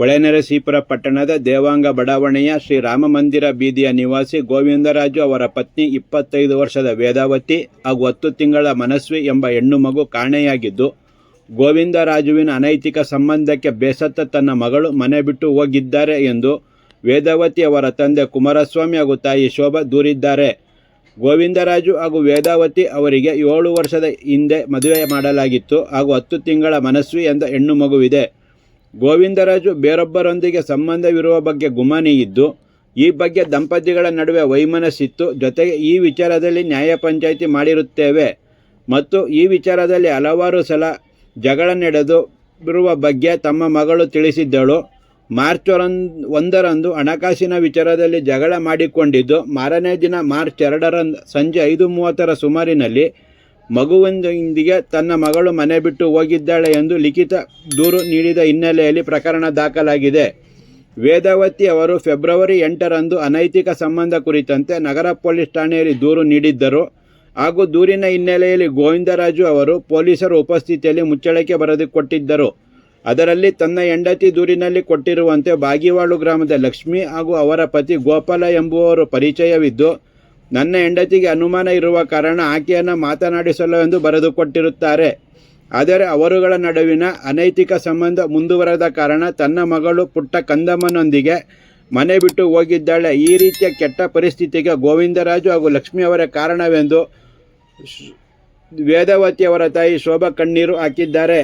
ಹೊಳೆನರಸೀಪುರ ಪಟ್ಟಣದ ದೇವಾಂಗ ಬಡಾವಣೆಯ ಶ್ರೀ ರಾಮಮಂದಿರ ಬೀದಿಯ ನಿವಾಸಿ ಗೋವಿಂದರಾಜು ಅವರ ಪತ್ನಿ ಇಪ್ಪತ್ತೈದು ವರ್ಷದ ವೇದಾವತಿ ಹಾಗೂ ಹತ್ತು ತಿಂಗಳ ಮನಸ್ವಿ ಎಂಬ ಹೆಣ್ಣು ಮಗು ಕಾಣೆಯಾಗಿದ್ದು, ಗೋವಿಂದರಾಜುವಿನ ಅನೈತಿಕ ಸಂಬಂಧಕ್ಕೆ ಬೇಸತ್ತ ತನ್ನ ಮಗಳು ಮನೆ ಬಿಟ್ಟು ಹೋಗಿದ್ದಾರೆ ಎಂದು ವೇದಾವತಿ ಅವರ ತಂದೆ ಕುಮಾರಸ್ವಾಮಿ ಹಾಗೂ ತಾಯಿ ಶೋಭಾ ದೂರಿದ್ದಾರೆ. ಗೋವಿಂದರಾಜು ಹಾಗೂ ವೇದಾವತಿ ಅವರಿಗೆ ಏಳು ವರ್ಷದ ಹಿಂದೆ ಮದುವೆ ಮಾಡಲಾಗಿತ್ತು ಹಾಗೂ ಹತ್ತು ತಿಂಗಳ ಮನಸ್ವಿ ಎಂದ ಹೆಣ್ಣು ಮಗುವಿದೆ. ಗೋವಿಂದರಾಜು ಬೇರೊಬ್ಬರೊಂದಿಗೆ ಸಂಬಂಧವಿರುವ ಬಗ್ಗೆ ಗುಮಾನಿ ಇದ್ದು, ಈ ಬಗ್ಗೆ ದಂಪತಿಗಳ ನಡುವೆ ವೈಮನಸ್ಸಿತ್ತು. ಜೊತೆಗೆ ಈ ವಿಚಾರದಲ್ಲಿ ನ್ಯಾಯ ಪಂಚಾಯಿತಿ ಮಾಡಿರುತ್ತೇವೆ. ಮತ್ತು ಈ ವಿಚಾರದಲ್ಲಿ ಹಲವಾರು ಸಲ ಜಗಳ ನಡೆದು ಬಗ್ಗೆ ತಮ್ಮ ಮಗಳು ತಿಳಿಸಿದ್ದಳು. ಮಾರ್ಚ್ ಒಂದ್- ಒಂದರಂದು ಹಣಕಾಸಿನ ವಿಚಾರದಲ್ಲಿ ಜಗಳ ಮಾಡಿಕೊಂಡಿದ್ದು, ಮಾರನೇ ದಿನ ಮಾರ್ಚ್ ಎರಡರ ಸಂಜೆ ಐದು ಮೂವತ್ತರ ಸುಮಾರಿನಲ್ಲಿ ಮಗುವೊಂದಿಗೆ ತನ್ನ ಮಗಳು ಮನೆ ಬಿಟ್ಟು ಹೋಗಿದ್ದಾಳೆ ಎಂದು ಲಿಖಿತ ದೂರು ನೀಡಿದ ಹಿನ್ನೆಲೆಯಲ್ಲಿ ಪ್ರಕರಣ ದಾಖಲಾಗಿದೆ. ವೇದಾವತಿ ಅವರು ಫೆಬ್ರವರಿ ಎಂಟರಂದು ಅನೈತಿಕ ಸಂಬಂಧ ಕುರಿತಂತೆ ನಗರ ಪೊಲೀಸ್ ಠಾಣೆಯಲ್ಲಿ ದೂರು ನೀಡಿದ್ದರು. ಹಾಗೂ ದೂರಿನ ಹಿನ್ನೆಲೆಯಲ್ಲಿ ಗೋವಿಂದರಾಜು ಅವರು ಪೊಲೀಸರ ಉಪಸ್ಥಿತಿಯಲ್ಲಿ ಮುಚ್ಚಳಿಕೆ ಬರೆದುಕೊಟ್ಟಿದ್ದರು ಅದರಲ್ಲಿ ತನ್ನ ಹೆಂಡತಿ ದೂರಿನಲ್ಲಿ ಕೊಟ್ಟಿರುವಂತೆ ಬಾಗಿವಾಳು ಗ್ರಾಮದ ಲಕ್ಷ್ಮಿ ಹಾಗೂ ಅವರ ಪತಿ ಗೋಪಾಲ ಎಂಬುವವರು ಪರಿಚಯವಿದ್ದು ನನ್ನ ಹೆಂಡತಿಗೆ ಅನುಮಾನ ಇರುವ ಕಾರಣ ಆಕೆಯನ್ನು ಮಾತನಾಡಿಸಲು ಎಂದು ಬರೆದುಕೊಟ್ಟಿರುತ್ತಾರೆ. ಆದರೆ ಅವರುಗಳ ನಡುವಿನ ಅನೈತಿಕ ಸಂಬಂಧ ಮುಂದುವರೆದ ಕಾರಣ ತನ್ನ ಮಗಳು ಪುಟ್ಟ ಕಂದಮ್ಮನೊಂದಿಗೆ ಮನೆ ಬಿಟ್ಟು ಹೋಗಿದ್ದಾಳೆ. ಈ ರೀತಿಯ ಕೆಟ್ಟ ಪರಿಸ್ಥಿತಿಗೆ ಗೋವಿಂದರಾಜು ಹಾಗೂ ಲಕ್ಷ್ಮಿ ಅವರ ಕಾರಣವೆಂದು ವೇದಾವತಿ ಅವರ ತಾಯಿ ಶೋಭಾ ಕಣ್ಣೀರು ಹಾಕಿದ್ದಾರೆ.